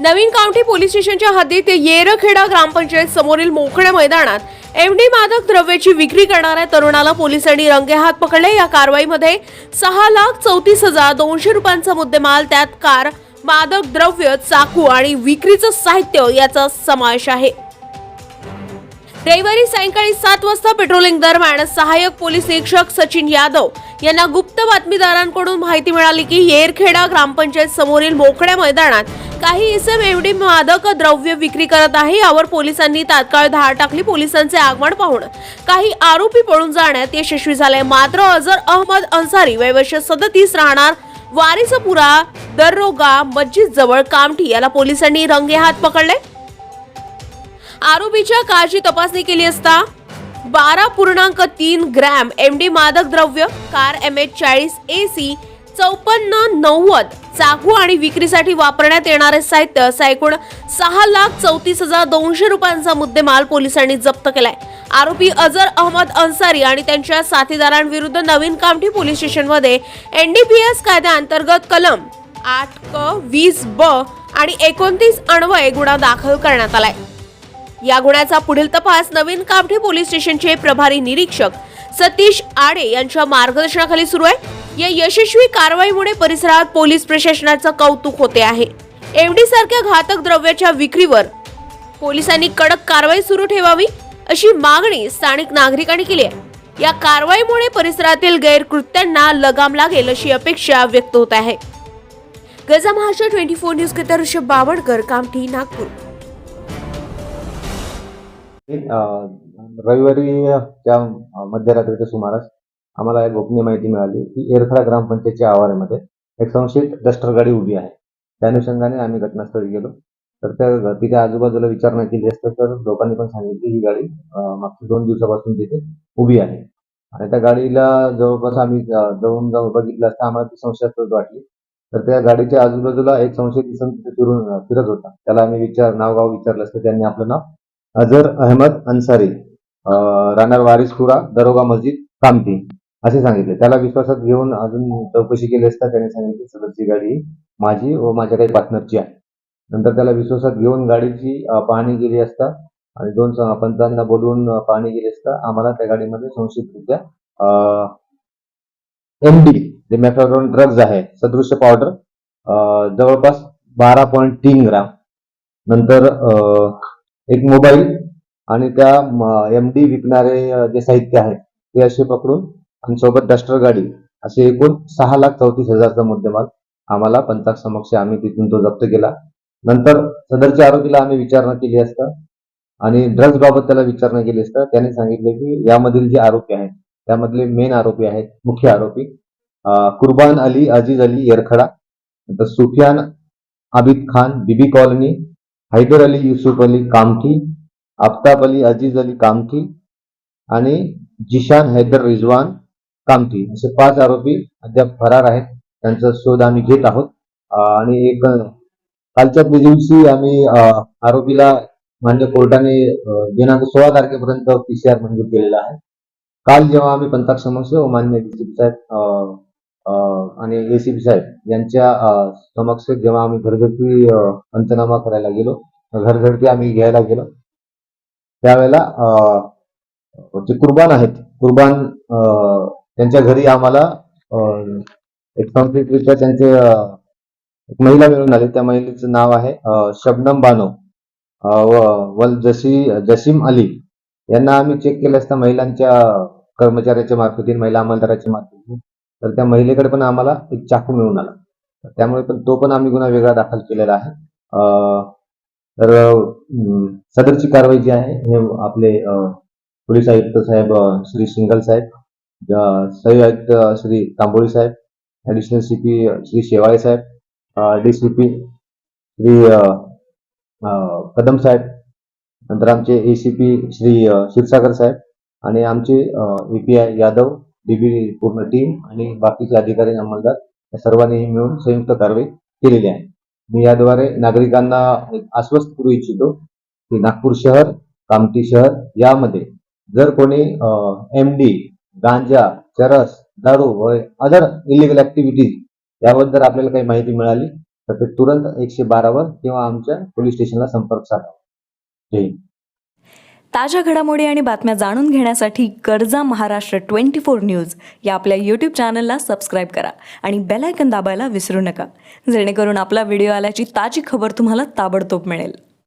नवीन county police स्टेशनच्या हद्दीत येरखेडा ग्रामपंचायत समोरील मोकळ्या मैदानात एमडी मादक द्रव्याची विक्री करणाऱ्या तरुणाला पोलिसांनी रंगेहात पकडले. या कारवाईमध्ये सहा लाख चौतीस हजार दोनशे रुपयांचा मुद्देमाल त्यात कार मादक द्रव्य चाकू आणि विक्रीचं साहित्य याचा समावेश आहे. रविवारी सायंकाळी सात वाजता पेट्रोलिंग दरम्यान सहाय्यक पोलीस निरीक्षक सचिन यादव यांना गुप्त बातमीदारांकडून माहिती मिळाली की येरखेडा ग्रामपंचायत समोरील मोकळ्या मैदानात काही इसम एवढी मादक द्रव्य विक्री करत आहे यावर पोलिसांनी तात्काळ धाड टाकली. पोलिसांचे आगमन पाहून काही आरोपी पळून जाण्यात यशस्वी झाले. मात्र अझर अहमद अन्सारी वयवर्ष सदतीस राहणार. वारिसपुरा दररोगा मस्जिद जवळ कामठी याला पोलिसांनी रंगेहात पकडले. आरोपीच्या कारची तपासणी केली असता बारा पूर्णांक तीन ग्रॅम एम डी मादक द्रव्य कार एम एच चाळीस ए सी चौपन्न नव्वद चाकू आणि विक्रीसाठी वापरण्यात येणारे साहित्य असा एकूण सहा लाख चौतीस हजार दोनशे रुपयांचा मुद्देमाल पोलिसांनी जप्त केलाय. आरोपी अझर अहमद अन्सारी आणि त्यांच्या साथीदारांविरुद्ध नवीन कामठी पोलीस स्टेशनमध्ये एनडीपीएस कायद्याअंतर्गत कलम आठ क वीस ब आणि एकोणतीस अण्वय गुन्हा दाखल करण्यात आलाय. या गुन्ह्याचा पुढील तपास नवीन कामठी पोलीस स्टेशनचे प्रभारी निरीक्षक सतीश आडे यांच्या मार्गदर्शनाखाली सुरू आहे. या यशस्वी कारवाईमुळे परिसरात पोलीस प्रशासनाचं कौतुक होते आहे. एमडी सारख्या घातक द्रव्याच्या विक्रीवर पोलिसांनी कडक कारवाई सुरू ठेवावी अशी मागणी स्थानिक नागरिकांनी केली आहे. या कारवाईमुळे परिसरातील गैरकृत्यांना लगाम लागेल अशी अपेक्षा व्यक्त होत आहे. गजा महाराष्ट्र ट्वेंटी फोर न्यूज करिता ऋषभ बावडकर कामठी नागपूर. रविवारी मध्यरात्रीच्या सुमारास आम्हाला एक गोपनीय माहिती मिळाली की एरखडा ग्रामपंचायतच्या आवारामध्ये एक संशयित डस्टर गाडी उभी आहे. त्या अनुषंगाने आम्ही घटनास्थळी गेलो. तर त्या तिथे आजूबाजूला विचारणा केली असतं तर लोकांनी पण सांगितली ही गाडी मागच्या दोन दिवसापासून तिथे उभी आहे. आणि त्या गाडीला जवळपास आम्ही जवळून जाऊन बघितलं असता आम्हाला ती संशयास्पद वाटली. तर त्या गाडीच्या आजूबाजूला एक संशयित इसम तिथे फिरून फिरत होता. त्याला आम्ही विचार नावगाव विचारलं असतं. त्यांनी आपलं नाव अझर अहमद अन्सारी अं, राहणार वारिसपुरा दरोगा मस्जिद कामती असे सांगितले. त्याला विश्वासात घेऊन अजून चौकशी केली असता त्याने सांगितले सदरची गाडी माझी व माझ्या काही पार्टनरची आहे. नंतर त्याला विश्वासात घेऊन गाडीची पाहणी केली असता आणि दोन पंचांना बोलवून पाहणी केली असता आम्हाला त्या गाडीमध्ये संशयितरित्या M D J methadone drugs आहे सदृश्य पावडर जवळपास बारा पॉईंट तीन ग्राम. नंतर एक मोबाईल आणि त्या एम डी विकणारे जे साहित्य आहे ते असे पकडून आणि सोबत डस्टर गाडी असे एकूण सहा लाख चौतीस हजारचा मुद्देमाल आम्हाला पंचाक समक्ष आम्ही तिथून तो जप्त केला. नंतर सदरच्या आरोपीला आम्ही विचारणा केली असता आणि ड्रग्ज बाबत त्याला विचारणा केली असता त्याने सांगितले की यामधील जे आरोपी आहेत त्यामधले मेन आरोपी आहेत मुख्य आरोपी कुर्बान अली अजीज अली येरखडा नंतर सुफियान आबिद खान बीबी कॉलनी हैदर अली युसुफ अली कामठी आफ्ताब अली अजीज अली कामठी आणि जिशान हैदर रिजवान कामठी असे पाच आरोपी अद्याप फरार आहेत. त्यांचा शोध आम्ही घेत आहोत. आणि एक कालच्या दिवशी आम्ही आरोपीला मान्य कोर्टाने दिनांक सोळा तारखेपर्यंत पीसीआर मंजूर केलेला आहे. काल जेव्हा आम्ही पंताक समक्ष व मान्य डीसीपी साहेब आणि एसीपी साहेब यांच्या समक्ष जेव्हा आम्ही घरगुती पंचनामा करायला गेलो घरघरती आम्ही घ्यायला गेलो त्यावेळेला अं, जे कुर्बान आहेत कुर्बान त्यांच्या घरी आम्हाला एक कम्प्लीटरित्या त्यांचे एक महिला मिळून आली. त्या महिलेचं नाव आहे शबनम बानो. वल जशी जसीम अली. यांना आम्ही चेक केलं असता महिलांच्या कर्मचाऱ्याच्या मार्फतीने महिला अंमलदाराच्या मार्फतीने. तर त्या महिलेकडे पण आम्हाला एक चाकू मिळून आला. तर त्यामुळे पण तो पण आम्ही गुन्हा वेगळा दाखल केलेला आहे. तर सदरची कारवाई जी आहे हे आपले पोलीस आयुक्त साहेब श्री सिंगल साहेब सहयोग आयुक्त श्री तांबोळी साहेब additional C P Shri Shewale साहेब D C P Shri Kadam साहेब नंतर आमचे A C P Shri Kshirsagar साहेब आणि आमचे A P I Yadav DB पूर्ण टीम आणि बाकीचे अधिकारी अंमलदार या सर्वांनी मिळून संयुक्त कारवाई केलेली आहे. मी याद्वारे नागरिकांना एक आश्वस्त करू इच्छितो की नागपूर शहर कामठी शहर यामध्ये जर कोणी एम डी गांजा चरस दारू व अदर इलिगल ऍक्टिव्हिटीज याबद्दल आपल्याला काही माहिती मिळाली तर ते तुरंत एकशे बारावर किंवा आमच्या पोलीस स्टेशनला संपर्क साधावा जय ताज्या घडामोडी आणि बातम्या जाणून घेण्यासाठी कर्जा महाराष्ट्र ट्वेंटी फोर न्यूज या आपल्या यूट्यूब चॅनलला सबस्क्राईब करा आणि बेलायकन दाबायला विसरू नका. जेणेकरून आपला व्हिडिओ आल्याची ताजी खबर तुम्हाला ताबडतोब मिळेल.